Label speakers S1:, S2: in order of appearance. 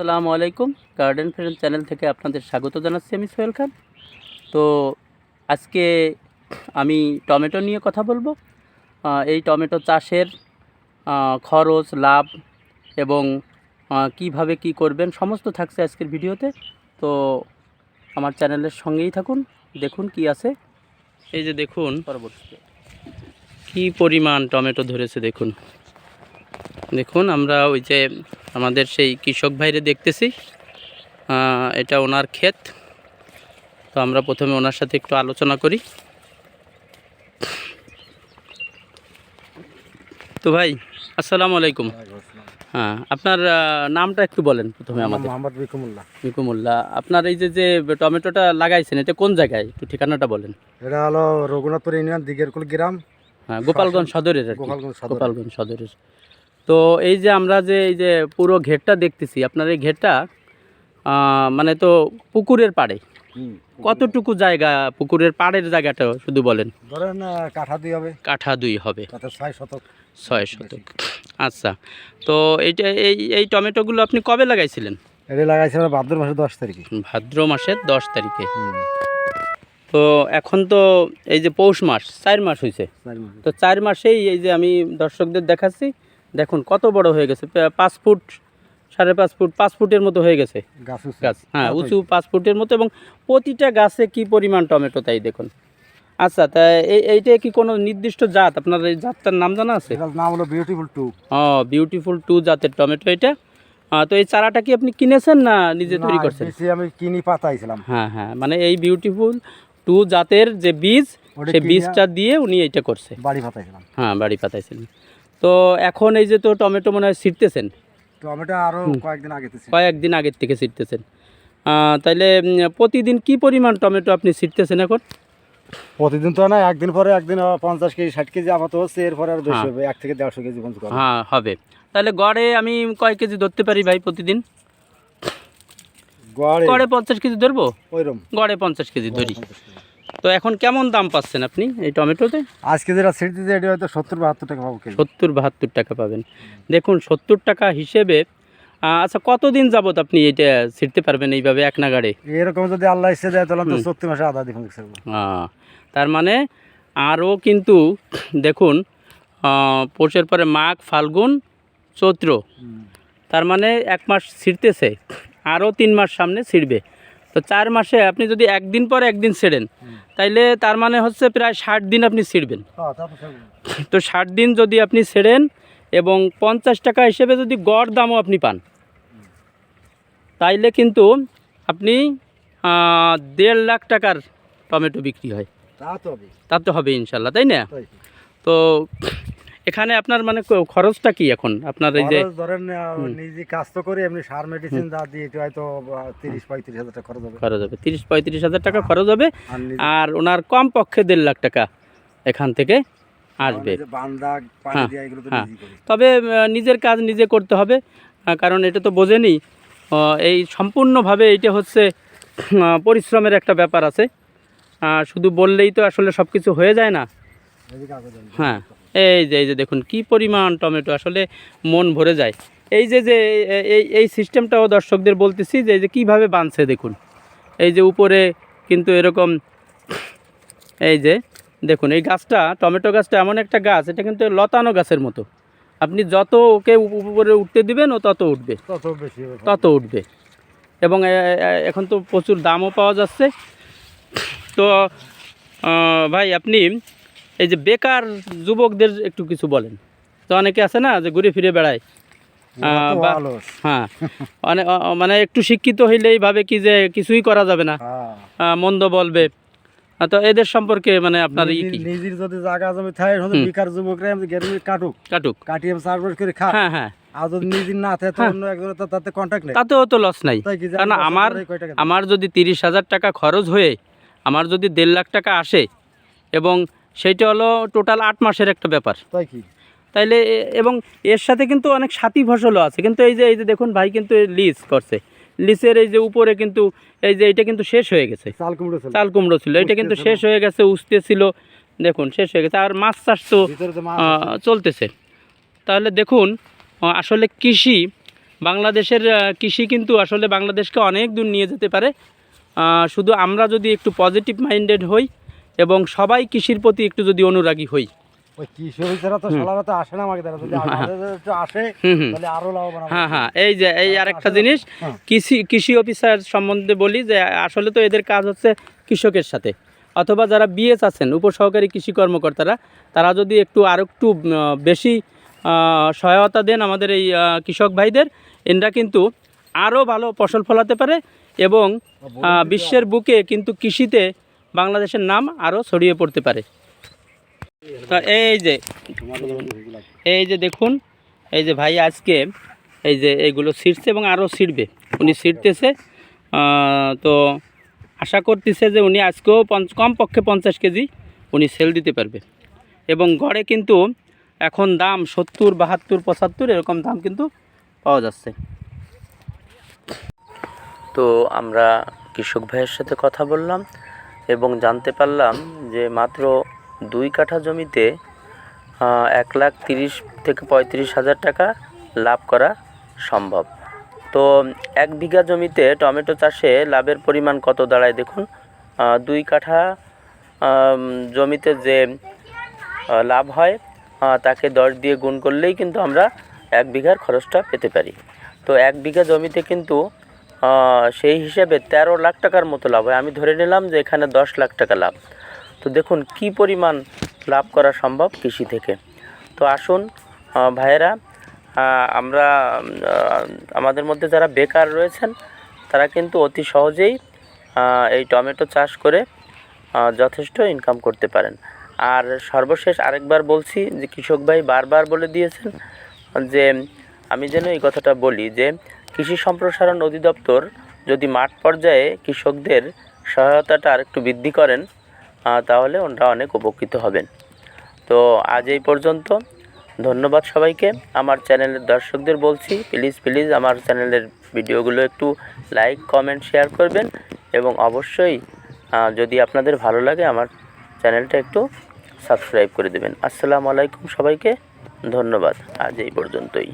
S1: আসসালামু আলাইকুম। Garden friend channel থেকে আপনাদের স্বাগত জানাচ্ছি আমি সোহেল খান। তো আজকে আমি টমেটো নিয়ে কথা বলব। এই টমেটো চাষের খরচ লাভ এবং কীভাবে কি করবেন সমস্ত থাকছে আজকের ভিডিওতে। তো আমার চ্যানেলের সঙ্গেই থাকুন দেখুন কি আছে। এই যে দেখুন পরবর্তীতে। কি পরিমাণ টমেটো ধরেছে দেখুন। দেখুন আমরা ওই যে আমাদের সেই কৃষক ভাইরে দেখতেছি। এটা ওনার ক্ষেত। তো আমরা প্রথমে ওনার সাথে একটু আলোচনা করি। তো ভাই আসসালামু আলাইকুম। হ্যাঁ আপনার নামটা একটু বলেন প্রথমে আমাদের।
S2: মোহাম্মদ বিকুমুল্লাহ।
S1: মিকুমুল্লাহ আপনার এই যে যে টমেটোটা লাগাইছেন এটা কোন জায়গায়? একটু ঠিকানাটা বলেন।
S2: এটা হলো রঘুনাথপুর ইউনিয়ন দিগেরকুল গ্রাম।
S1: হ্যাঁ গোপালগঞ্জ সদরের
S2: গোপালগঞ্জ
S1: গোপালগঞ্জ সদরের। তো এই যে আমরা যে এই যে পুরো ঘেরটা দেখতেছি আপনার এই ঘেরটা মানে তো পুকুরের পাড়ে। কতটুকু জায়গা পুকুরের পাড়ের জায়গাটা শুধু বলেন?
S2: ধরেন কাঠা দিয়ে হবে।
S1: কাঠা দুই হবে।
S2: ছয় শতক।
S1: ছয় শতক। আচ্ছা তো এইটা এই এই টমেটোগুলো আপনি কবে লাগাইছিলেন?
S2: এটা লাগাইছে আমরা ভাদ্র মাসের দশ তারিখে।
S1: ভাদ্র মাসের দশ তারিখে। তো এখন তো এই যে পৌষ মাস চার মাস হয়েছে তো চার মাসেই এই যে আমি দর্শকদের দেখাচ্ছি দেখুন কত বড় হয়ে গেছে। পাঁচ ফুট সাড়ে পাঁচ ফুট পাঁচ ফুটের মতো হয়ে গেছে।
S2: গাছ
S1: গাছ হ্যাঁ উঁচু পাঁচ ফুটের মতো এবং প্রতিটা গাছে কি পরিমাণ টমেটো তাই দেখুন। আচ্ছা তা এই এইটা কি কোনো নির্দিষ্ট জাত? আপনার এই জাতটার নাম জানা আছে?
S2: নাম হলো বিউটিফুল টু
S1: ও বিউটিফুল টু জাতের টমেটো এটা। তো এই চারাটা কি আপনি কিনেছেন না নিজে তৈরি করছেন?
S2: আমি কিনি পাতাইছিলাম।
S1: হ্যাঁ হ্যাঁ মানে এই বিউটিফুল টু জাতের যে বীজ সেই বীজটা দিয়ে উনি এইটা করছে।
S2: বাড়ি পাতাইছিলাম।
S1: হ্যাঁ বাড়ি পাতাইছিলেন। তো এখন এই যে তো টমেটো মনে হয় ছিটতেছেন?
S2: টমেটো আরও কয়েকদিন আগে
S1: কয়েকদিন আগের থেকে ছিটতেছেন। তাইলে প্রতিদিন কি পরিমাণ টমেটো আপনি ছিটতেছেন এখন?
S2: প্রতিদিন তো না একদিন পরে একদিন পঞ্চাশ কেজি ষাট কেজি আপাতত হচ্ছে এরপরে আর বেশি
S1: হ্যাঁ।
S2: হবে এক থেকে দেড়শো কেজি পর্যন্ত।
S1: হ্যাঁ হবে। তাহলে গড়ে আমি কয় কেজি ধরতে পারি ভাই প্রতিদিন?
S2: গড়ে
S1: গড়ে পঞ্চাশ কেজি ধরবো?
S2: ওইরকম।
S1: গড়ে পঞ্চাশ কেজি ধরি। তো এখন কেমন দাম পাচ্ছেন আপনি এই টমেটোতে?
S2: আজকে যেটা সিট দিতে এটা হয়তো সত্তর বাহাত্তর টাকা পাবো
S1: সত্তর বাহাত্তর টাকা পাবেন। দেখুন সত্তর টাকা হিসেবে আচ্ছা কতদিন যাবত আপনি এটা ছিটতে পারবেন এইভাবে এক নাগাড়ে?
S2: এরকম যদি আল্লাহ ইচ্ছে দেয় তাহলে তো সত্যি মাসে আধা দিন
S1: আহ, তার মানে আরও কিন্তু দেখুন পৌষের পরে মাঘ ফাল্গুন চৈত্র। তার মানে এক মাস ছিঁড়তেছে আরও তিন মাস সামনে ছিঁড়বে। তো চার মাসে আপনি যদি একদিন পর একদিন ছেড়েন তাইলে তার মানে হচ্ছে প্রায় ষাট দিন আপনি ছিঁড়বেন।
S2: তো
S1: ষাট দিন যদি আপনি ছেড়েন এবং পঞ্চাশ টাকা হিসেবে যদি গড় দামও আপনি পান তাইলে কিন্তু আপনি দেড় লাখ টাকার টমেটো বিক্রি হয়।
S2: তা তো হবে।
S1: ইনশাল্লাহ তাই না? তো এখানে আপনার মানে খরচটা কি এখন? আপনার এই যে
S2: ধরেন নিজে কাজ তো করে এমনি সার মেডিসিন যা দিয়ে এটা হয়তো তিরিশ পঁয়ত্রিশ হাজার টাকা খরচ হবে।
S1: খরচ হবে। তিরিশ পঁয়ত্রিশ হাজার টাকা খরচ হবে।
S2: আর
S1: ওনার কম পক্ষে দেড় লাখ টাকা এখান থেকে আসবে। হ্যাঁ,
S2: তো
S1: হ্যাঁ। তবে নিজের কাজ নিজে করতে হবে কারণ এটা তো বোঝেনি। এই সম্পূর্ণভাবে এটা হচ্ছে পরিশ্রমের একটা ব্যাপার আছে। শুধু বললেই তো আসলে সব কিছু হয়ে যায় না। হ্যাঁ। এই যে এই যে দেখুন কি পরিমাণ টমেটো আসলে মন ভরে যায়। এই যে যে এই এই সিস্টেমটাও দর্শকদের বলতেছি যে এই যে কীভাবে বাঁধছে দেখুন। এই যে উপরে কিন্তু এরকম এই যে দেখুন এই গাছটা টমেটো গাছটা এমন একটা গাছ এটা কিন্তু লতানো গাছের মতো। আপনি যত ওকে উপরে উঠতে দিবেন ও তত উঠবে।
S2: তত
S1: উঠবে। এবং এখন তো প্রচুর দামও পাওয়া যাচ্ছে। তো ভাই আপনি এই যে বেকার যুবকদের একটু কিছু বলেন। তো অনেকে আছে না যে ঘুরে ফিরে বেড়ায়। হ্যাঁ অনেক মানে একটু শিক্ষিত হইলেই ভাবে কি যে কিছুই করা যাবে না।
S2: হ্যাঁ।
S1: মন্দ বলবে। তো এদের সম্পর্কে মানে আপনার ই কি?
S2: নিজের- যদি জায়গা জমি থাকে বেকার যুবকরা গেরমি কাটুক।
S1: কাটুক।
S2: কাটিয়ে চাষবাস করে খা
S1: হ্যাঁ হ্যাঁ।
S2: আর যদি নিজের না থাকে তো
S1: হ্যাঁ।
S2: অন্য তাতে কন্ট্যাক্ট নেই।
S1: তাতেও তো লস নাই। কারণ আমার? আমার যদি তিরিশ হাজার টাকা খরচ হয়ে আমার যদি দেড় লাখ টাকা আসে এবং সেইটা হলো টোটাল আট মাসের একটা ব্যাপার।
S2: তাই কি?
S1: তাইলে এবং এর সাথে কিন্তু অনেক সাথী ফসলও আছে। কিন্তু এই যে এই যে দেখুন ভাই কিন্তু লিজ করছে। লিসের এই যে উপরে কিন্তু এই যে এটা কিন্তু শেষ হয়ে গেছে।
S2: চাল কুমড়ো ছিল।
S1: এটা কিন্তু শেষ হয়ে গেছে উঠতে ছিল। দেখুন শেষ হয়ে গেছে। আর মাছ চাষ তো চলতেছে। তাহলে দেখুন আসলে কৃষি বাংলাদেশের কৃষি কিন্তু আসলে বাংলাদেশকে অনেক দূর নিয়ে যেতে পারে। শুধু আমরা যদি একটু পজিটিভ মাইন্ডেড হই এবং সবাই কৃষির প্রতি একটু যদি অনুরাগী হই।
S2: লাভবান হবে।
S1: হ্যাঁ হ্যাঁ। এই যে এই আরেকটা জিনিস
S2: হ্যাঁ।
S1: কৃষি কৃষি অফিসার সম্বন্ধে বলি যে আসলে তো এদের কাজ হচ্ছে কৃষকের সাথে। অথবা যারা বিএস আছেন উপসহকারী কৃষি কর্মকর্তারা তারা যদি একটু আর একটু বেশি সহায়তা দেন আমাদের এই কৃষক ভাইদের এনরা কিন্তু আরও ভালো ফসল ফলাতে পারে এবং বিশ্বের বুকে কিন্তু কৃষিতে বাংলাদেশের নাম আরও ছড়িয়ে পড়তে পারে। তো এই যে এই যে দেখুন, এই যে ভাই আজকে এই যে এইগুলো ছিঁড়ছে এবং আরও ছিঁড়বে। উনি ছিঁড়তেছে তো আশা করতেছে যে উনি আজকেও কমপক্ষে পঞ্চাশ কেজি উনি সেল দিতে পারবে। এবং গড়ে কিন্তু এখন দাম সত্তর, বাহাত্তর, পঁচাত্তর এরকম দাম কিন্তু পাওয়া যাচ্ছে। তো আমরা কৃষক ভাইয়ের সাথে কথা বললাম। এবং জানতে পারলাম যে মাত্র দুই কাঠা জমিতে এক লাখ তিরিশ থেকে পঁয়ত্রিশ হাজার টাকা লাভ করা সম্ভব। তো এক বিঘা জমিতে টমেটো চাষে লাভের পরিমাণ কত? দাঁড়ায় দেখুন। দুই কাঠা জমিতে যে লাভ হয় তাকে দশ দিয়ে গুণ করলেই কিন্তু আমরা এক বিঘার খরচটা পেতে পারি। তো এক বিঘা জমিতে কিন্তু সেই হিসাবে তেরো লাখ টাকার মতো লাভ হয়। আমি ধরে নিলাম যে এখানে দশ লাখ টাকা লাভ। তো দেখুন, কি পরিমাণ লাভ করা সম্ভব কৃষি থেকে? তো আসুন ভাইয়েরা আমরা আমাদের মধ্যে যারা বেকার রয়েছেন, তারা কিন্তু অতি সহজেই এই টমেটো চাষ করে যথেষ্ট ইনকাম করতে পারেন। আর সর্বশেষ আরেকবার বলছি যে কৃষক ভাই বারবার বলে দিয়েছেন যে, আমি যেন এই কথাটা বলি যে কৃষি সম্প্রসারণ অধিদপ্তর যদি মাঠ পর্যায়ে কৃষকদের সহায়তাটা আরেকটু বৃদ্ধি করেন তাহলে ওনারা অনেক উপকৃত হবেন। তো আজ এই পর্যন্ত। ধন্যবাদ সবাইকে। আমার চ্যানেলের দর্শকদের বলছি প্লিজ প্লিজ আমার চ্যানেলের ভিডিওগুলো একটু লাইক কমেন্ট শেয়ার করবেন এবং অবশ্যই যদি আপনাদের ভালো লাগে আমার চ্যানেলটা একটু সাবস্ক্রাইব করে দেবেন। আসসালামু আলাইকুম সবাইকে। ধন্যবাদ। আজ এই পর্যন্তই।